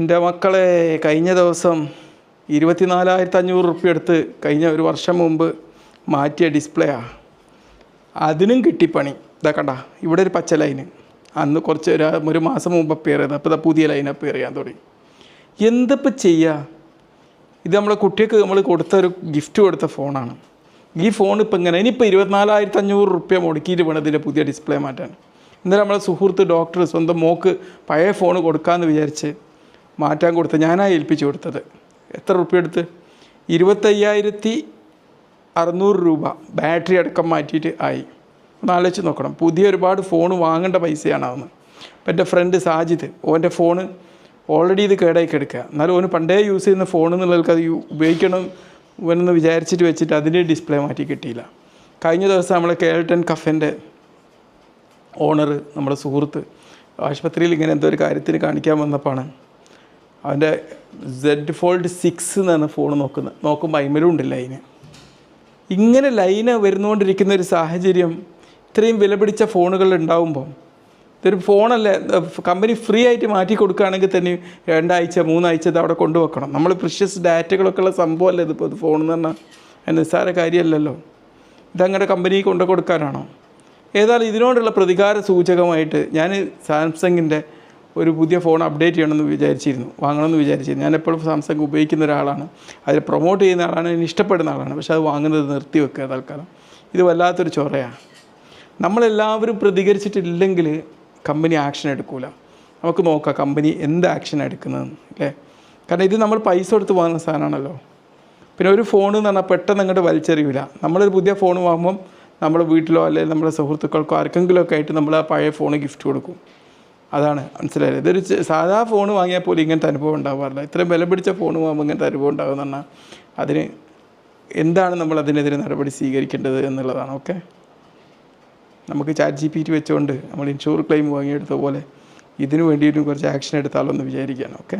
എന്റെ മക്കളെ കഴിഞ്ഞ ദിവസം ഇരുപത്തിനാലായിരത്തി അഞ്ഞൂറ് റുപ്യ എടുത്ത് കഴിഞ്ഞ ഒരു വർഷം മുമ്പ് മാറ്റിയ ഡിസ്പ്ലേയാണ് അതിനും കിട്ടി പണി ഇതാ കണ്ട ഇവിടെ ഒരു പച്ച ലൈന്. അന്ന് കുറച്ച് ഒരു ഒരു മാസം മുമ്പ് അപ്പിയർ ചെയ്ത് അപ്പോൾ ഇതാ പുതിയ ലൈൻ അപ്പിയർ ചെയ്യാൻ തുടങ്ങി. എന്തപ്പോൾ ചെയ്യുക ഇത് നമ്മളെ കുട്ടിക്ക് നമ്മൾ കൊടുത്ത ഒരു ഗിഫ്റ്റ് കൊടുത്ത ഫോണാണ്. ഈ ഫോൺ ഇപ്പം ഇങ്ങനെ ഇനിയിപ്പോൾ ഇരുപത്തിനാലായിരത്തി അഞ്ഞൂറ് റുപ്യ മുടക്കിയിട്ട് വേണം ഇതിന്റെ പുതിയ ഡിസ്പ്ലേ മാറ്റാൻ. ഇന്നലെ നമ്മളെ സുഹൃത്ത് ഡോക്ടർ സ്വന്തം മോക്ക് പഴയ ഫോൺ കൊടുക്കാമെന്ന് വിചാരിച്ച് മാറ്റാൻ കൊടുത്ത് ഞാനാ ഏൽപ്പിച്ചു കൊടുത്തത്. എത്ര റുപ്യ എടുത്ത്? ഇരുപത്തയ്യായിരത്തി അറുന്നൂറ് രൂപ ബാറ്ററി അടക്കം മാറ്റിയിട്ട് ആയി. ഒന്ന് ആലോചിച്ച് നോക്കണം. പുതിയ ഒരുപാട് ഫോൺ വാങ്ങേണ്ട പൈസയാണ് അതെന്ന് അപ്പം എന്റെ ഫ്രണ്ട് സാജിദ് ഓന്റെ ഫോണ് ഓൾറെഡി ഇത് കേടായി കിടക്കുക. എന്നാലും ഓന് പണ്ടേ യൂസ് ചെയ്യുന്ന ഫോൺ എന്നുള്ളവർക്ക് അത് ഉപയോഗിക്കണം ഇവനെന്ന് വിചാരിച്ചിട്ട് വെച്ചിട്ട് അതിന്റെ ഡിസ്പ്ലേ മാറ്റി കിട്ടിയില്ല. കഴിഞ്ഞ ദിവസം നമ്മളെ കേൾട്ടൻ കഫേന്റെ ഓണർ നമ്മുടെ സുഹൃത്ത് ആശുപത്രിയിൽ ഇങ്ങനെ എന്തോ ഒരു കാര്യത്തിന് കാണിക്കാൻ വന്നപ്പോഴാണ് അവന്റെ സെഡ് ഫോൾഡ് സിക്സ് എന്നാണ് ഫോൺ നോക്കുന്നത്. നോക്കുമ്പോൾ അയിമലും ഉണ്ട് ലൈന് ഇങ്ങനെ ലൈന് വരുന്നുകൊണ്ടിരിക്കുന്ന ഒരു സാഹചര്യം ഇത്രയും വില പിടിച്ച ഫോണുകൾ ഉണ്ടാവുമ്പോൾ ഇതൊരു ഫോണല്ലേ കമ്പനി ഫ്രീ ആയിട്ട് മാറ്റി കൊടുക്കുകയാണെങ്കിൽ തന്നെ രണ്ടാഴ്ച മൂന്നാഴ്ച ഇത് അവിടെ കൊണ്ടുവെക്കണം. നമ്മൾ പ്രിഷ്യസ് ഡാറ്റകളൊക്കെ ഉള്ള സംഭവമല്ലേ ഇതിപ്പോൾ ഇത് ഫോൺ എന്ന് പറഞ്ഞാൽ നിസ്സാര കാര്യമല്ലല്ലോ. ഇതങ്ങനെ കമ്പനി കൊണ്ടു കൊടുക്കാനാണോ? ഏതായാലും ഇതിനോടുള്ള പ്രതികാര സൂചകമായിട്ട് ഞാൻ സാംസങ്ങിന്റെ ഒരു പുതിയ ഫോൺ അപ്ഡേറ്റ് ചെയ്യണമെന്ന് വിചാരിച്ചിരുന്നു വാങ്ങണമെന്ന് വിചാരിച്ചിരുന്നു. ഞാൻ എപ്പോഴും സാംസങ് ഉപയോഗിക്കുന്ന ഒരാളാണ്. അതിൽ പ്രൊമോട്ട് ചെയ്യുന്ന ആളാണ് എനിക്ക് ഇഷ്ടപ്പെടുന്ന ആളാണ്. പക്ഷേ അത് വാങ്ങുന്നത് നിർത്തി വെക്കുക തൽക്കാലം. ഇത് വല്ലാത്തൊരു ചൊറയാണ്. നമ്മളെല്ലാവരും പ്രതികരിച്ചിട്ടില്ലെങ്കിൽ കമ്പനി ആക്ഷൻ എടുക്കൂല. നമുക്ക് നോക്കാം കമ്പനി എന്ത് ആക്ഷൻ എടുക്കുന്നതെന്ന് അല്ലേ? കാരണം ഇത് നമ്മൾ പൈസ കൊടുത്ത് വാങ്ങുന്ന സാധനമാണല്ലോ. പിന്നെ ഒരു ഫോൺ എന്ന് പറഞ്ഞാൽ പെട്ടെന്ന് അങ്ങോട്ട് വലിച്ചെറിയില്ല നമ്മളൊരു പുതിയ ഫോൺ വാങ്ങുമ്പം നമ്മുടെ വീട്ടിലോ അല്ലെങ്കിൽ നമ്മുടെ സുഹൃത്തുക്കൾക്കോ ആർക്കെങ്കിലുമൊക്കെ ആയിട്ട് നമ്മൾ ആ പഴയ ഫോൺ ഗിഫ്റ്റ് കൊടുക്കും. അതാണ് മനസ്സിലായത് ഇതൊരു സാധാ ഫോൺ വാങ്ങിയാൽ പോലും ഇങ്ങനത്തെ അനുഭവം ഉണ്ടാവാറില്ല. ഇത്രയും വില പിടിച്ച ഫോൺ വാങ്ങുമ്പോൾ ഇങ്ങനത്തെ അനുഭവം ഉണ്ടാകുമെന്ന് പറഞ്ഞാൽ അതിന് എന്താണ് നമ്മൾ അതിനെതിരെ നടപടി സ്വീകരിക്കേണ്ടത് എന്നുള്ളതാണ് ഓക്കെ നമുക്ക് ചാറ്റ് ജി പി ടി വെച്ചുകൊണ്ട് നമ്മൾ ഇൻഷുർ ക്ലെയിം വാങ്ങിയെടുത്ത പോലെ ഇതിനു വേണ്ടിയിട്ടും കുറച്ച് ആക്ഷൻ എടുത്താലോ എന്ന് വിചാരിക്കുകയാണ് ഓക്കെ